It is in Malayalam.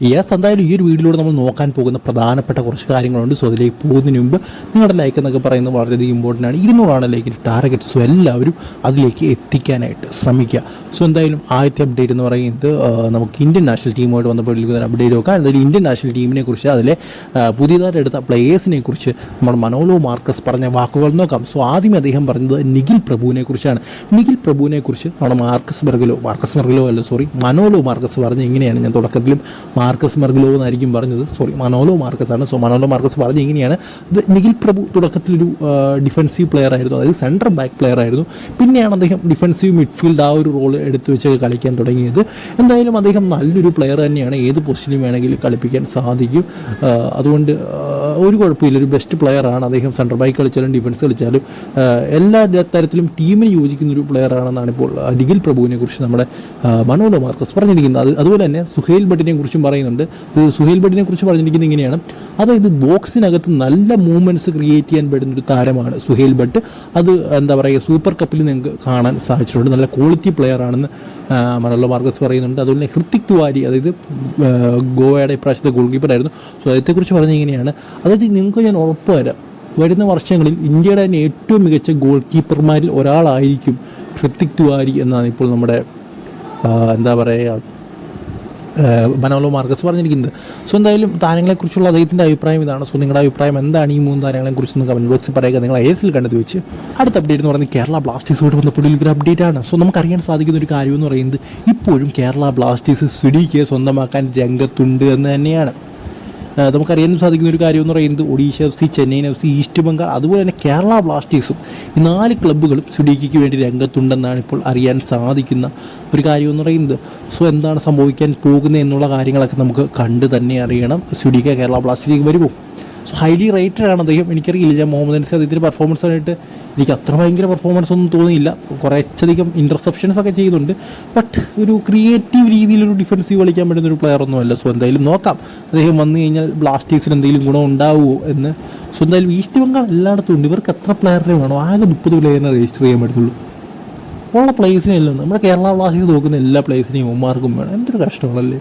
യെസ് എന്തായാലും ഈ ഒരു വീഡിയോയിലൂടെ നമ്മൾ നോക്കാൻ പോകുന്ന പ്രധാനപ്പെട്ട കുറച്ച് കാര്യങ്ങളുണ്ട്. സോ അതിലേക്ക് പോകുന്നതിന് മുമ്പ് നിങ്ങളുടെ ലൈക്ക് എന്നൊക്കെ പറയുന്നത് വളരെയധികം ഇമ്പോർട്ടന്റ് ആണ്. ഇരുന്നൂറാണ് ലൈക്കിന്റെ ടാർഗറ്റ് സോ എല്ലാവരും അതിലേക്ക് എത്തിക്കാനായിട്ട് ശ്രമിക്കുക. സോ എന്തായാലും ആദ്യത്തെ അപ്ഡേറ്റ് എന്ന് പറയുന്നത് നമുക്ക് ഇന്ത്യൻ നാഷണൽ ടീമുമായിട്ട് ബന്ധപ്പെട്ടിരിക്കുന്ന ഒരു അപ്ഡേറ്റ് നോക്കാം. എന്തായാലും ഇന്ത്യൻ നാഷണൽ ടീമിനെ കുറിച്ച് അതിലെ പുതിയതായിട്ട് എടുത്ത പ്ലേയേഴ്സിനെ കുറിച്ച് നമ്മൾ മനോലോ മാർക്കസ് പറഞ്ഞ വാക്കുകൾ നോക്കാം. സോ ആദ്യം അദ്ദേഹം പറഞ്ഞത് നിഖിൽ പ്രഭുവിനെ കുറിച്ചാണ്. നിഖിൽ പ്രഭുവിനെ കുറിച്ച് നമ്മുടെ മാർക്കസ് ബെർഗലോ മാർക്കസ് ബെർഗലോ അല്ല സോറി മനോലോ മാർക്കസ് പറഞ്ഞ ഇങ്ങനെയാണ് ഞാൻ തുടക്കത്തിലും മാർക്കസ് മെർഗലോ എന്നായിരിക്കും പറഞ്ഞത്. സോറി മനോലോ മാർക്കസ് ആണ്. സോ മനോലോ മാർക്കസ് പറഞ്ഞ ഇങ്ങനെയാണ്. ഇത് നിഖിൽ പ്രഭു തുടക്കത്തിലൊരു ഡിഫൻസീവ് പ്ലെയർ ആയിരുന്നു. അതായത് സെൻട്രൽ ബാക്ക് പ്ലെയർ ആയിരുന്നു. പിന്നെയാണ് അദ്ദേഹം ഡിഫൻസീവ് മിഡ്ഫീൽഡ് ആ ഒരു റോൾ എടുത്തു വെച്ച് കളിക്കാൻ തുടങ്ങിയത്. എന്തായാലും അദ്ദേഹം നല്ലൊരു പ്ലെയർ തന്നെയാണ്. ഏത് പൊസിഷനും വേണമെങ്കിലും കളിപ്പിക്കാൻ സാധിക്കും. അതുകൊണ്ട് ഒരു കുഴപ്പമില്ല. ഒരു ബെസ്റ്റ് പ്ലെയർ ആണ് അദ്ദേഹം. സെൻട്രൽ ബാക്ക് കളിച്ചാലും ഡിഫൻസ് കളിച്ചാലും എല്ലാ തരത്തിലും ടീമിന് യോജിക്കുന്ന ഒരു പ്ലെയർ ആണെന്നാണ് ഇപ്പോൾ അരികിൽ പ്രഭുവിനെ കുറിച്ച് നമ്മുടെ മനോഹർ മാർക്കസ് പറഞ്ഞിരിക്കുന്നത്. അത് അതുപോലെ തന്നെ സുഹേൽ ഭട്ടിനെ കുറിച്ചും പറയുന്നുണ്ട് സുഹേൽ ഭട്ടിനെ കുറിച്ച് പറഞ്ഞിരിക്കുന്നത് ഇങ്ങനെയാണ്. അതായത് ബോക്സിനകത്ത് നല്ല മൂവ്മെന്റ്സ് ക്രിയേറ്റ് ചെയ്യാൻ പറ്റുന്ന ഒരു താരമാണ് സുഹേൽ ഭട്ട്. അത് എന്താ പറയുക സൂപ്പർ കപ്പിൽ നിങ്ങൾക്ക് കാണാൻ സാധിച്ചിട്ടുണ്ട്. നല്ല ക്വാളിറ്റി പ്ലെയർ ആണെന്ന് ആ, മാർഗസ് പറയുന്നുണ്ട്. അതുപോലെ ഹൃത്തിക് തുവാരി അതായത് ഗോവയുടെ ഇപ്രാവശ്യത്തെ ഗോൾ കീപ്പർ ആയിരുന്നു. സോ അതിനെക്കുറിച്ച് പറഞ്ഞ ഇങ്ങനെയാണ്. അതായത് നിങ്ങൾക്ക് ഞാൻ ഉറപ്പ് തരാം വരുന്ന വർഷങ്ങളിൽ ഇന്ത്യയുടെ തന്നെ ഏറ്റവും മികച്ച ഗോൾ കീപ്പർമാരിൽ ഒരാളായിരിക്കും ഹൃത്തിക് തുവാരി എന്നാണ് ഇപ്പോൾ നമ്മുടെ എന്താ പറയുക മനോലോ മാർക്കസ് പറഞ്ഞിരിക്കുന്നത്. സോ എന്തായാലും താരങ്ങളെക്കുറിച്ചുള്ള അദ്ദേഹത്തിന്റെ അഭിപ്രായം ഇതാണ്. സോ നിങ്ങളുടെ അഭിപ്രായം എന്താണ് ഈ മൂന്ന് താരങ്ങളെക്കുറിച്ച് കമന്റ് ബോക്സിൽ പറയുക. നിങ്ങൾ എസിൽ കണ്ടത് വെച്ച്. അടുത്ത അപ്ഡേറ്റ് എന്ന് പറയുന്നത് കേരള ബ്ലാസ്റ്റേഴ്സ് ബന്ധപ്പെട്ടുള്ള ഒരു അപ്ഡേറ്റ് ആണ്. സോ നമുക്കറിയാൻ സാധിക്കുന്ന ഒരു കാര്യം എന്ന് പറയുന്നത് ഇപ്പോഴും കേരള ബ്ലാസ്റ്റേഴ്സ് സ്വിഡിക്ക് സ്വന്തമാക്കാൻ രംഗത്തുണ്ട് എന്ന് തന്നെയാണ്. നമുക്കറിയാൻ സാധിക്കുന്ന ഒരു കാര്യം എന്ന് പറയുന്നത് Odisha F C Chennaiyin F C east Bengal അതുപോലെ തന്നെ കേരള ബ്ലാസ്റ്റേഴ്സും ഈ നാല് ക്ലബ്ബുകളും സുഡീക്കിക്ക് വേണ്ടി രംഗത്തുണ്ടെന്നാണ് ഇപ്പോൾ അറിയാൻ സാധിക്കുന്ന ഒരു കാര്യം എന്ന് പറയുന്നത്. സോ എന്താണ് സംഭവിക്കാൻ പോകുന്നത് എന്നുള്ള കാര്യങ്ങളൊക്കെ നമുക്ക് കണ്ട് തന്നെ അറിയണം. സുഡീക്ക കേരള ബ്ലാസ്റ്റേഴ്സിലേക്ക് വരുമോ ഹൈലി റേറ്റഡ് ആണ് അദ്ദേഹം. എനിക്കറിയില്ല ഞാൻ മുഹമ്മദ് അൻസി അദ്ദേഹത്തിന്റെ പെർഫോമൻസ് ആയിട്ട് എനിക്ക് അത്ര ഭയങ്കര പെർഫോമൻസ് ഒന്നും തോന്നിയില്ല. കുറച്ചധികം ഇന്റർസെപ്ഷൻസ് ഒക്കെ ചെയ്യുന്നുണ്ട് ബട്ട് ഒരു ക്രിയേറ്റീവ് രീതിയിലൊരു ഡിഫൻസീവ് കളിക്കാൻ പറ്റുന്ന ഒരു പ്ലെയർ ഒന്നുമല്ല. സോ എന്തായാലും നോക്കാം. അദ്ദേഹം വന്നു കഴിഞ്ഞാൽ ബ്ലാസ്റ്റേഴ്സിന് എന്തെങ്കിലും ഗുണം ഉണ്ടാവുമോ എന്ന്. സോ എന്തായാലും ഈസ്റ്റ് ബംഗാൾ എല്ലായിടത്തും ഉണ്ട്. ഇവർക്ക് എത്ര പ്ലെയറിനെ വേണം ആകെ മുപ്പത് പ്ലെയറിനെ രജിസ്റ്റർ ചെയ്യാൻ പറ്റത്തുള്ളൂ. ഉള്ള പ്ലേസിനെ എല്ലാം നമ്മുടെ കേരള ബ്ലാസ്റ്റേഴ്സ് നോക്കുന്ന എല്ലാ പ്ലേസിനെയും ഉമ്മാർക്കും വേണം. എന്തൊരു കഷ്ടങ്ങളല്ലേ